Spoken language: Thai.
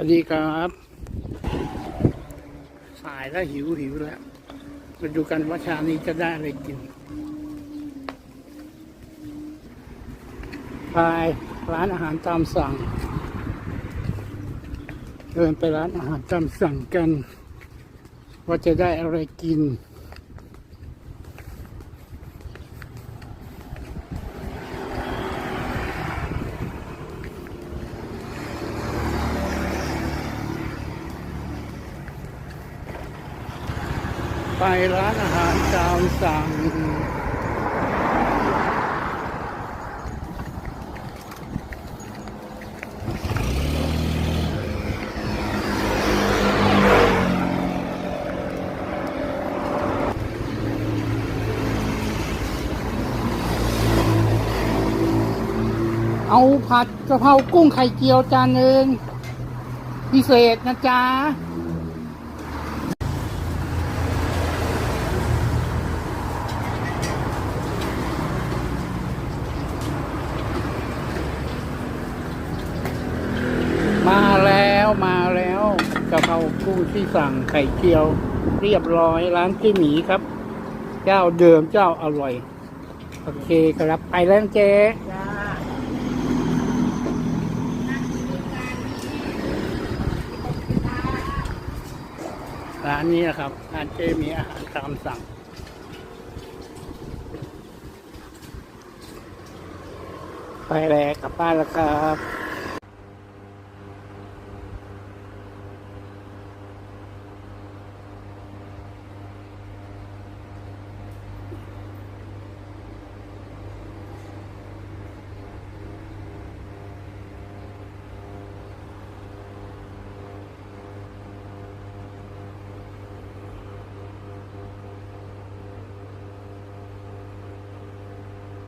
วัสดีครับสายแล้วหิวหิวแล้วมาดูกันว่าชานี้จะได้อะไรกินไปร้านอาหารตามสั่ง เดินไปร้านอาหารตามสั่งกัน ว่าจะได้อะไรกิน ไปร้านอาหารตามสั่ง เอาผัดกะเพรากุ้งไข่เจียวจานหนึ่งพิเศษนะจ๊ะ มาแล้วมาแล้วกะเพรากุ้งที่สั่งไข่เจียว เรียบร้อยร้านเจ๊หมีครับ เจ้าเดิมเจ้าอร่อย โอเคครับไปแล้วเจ๊ร้านนี้นะครับร้านเจ๊มีอาหารตามสั่ง ไปแล้วกลับบ้านแล้วครับ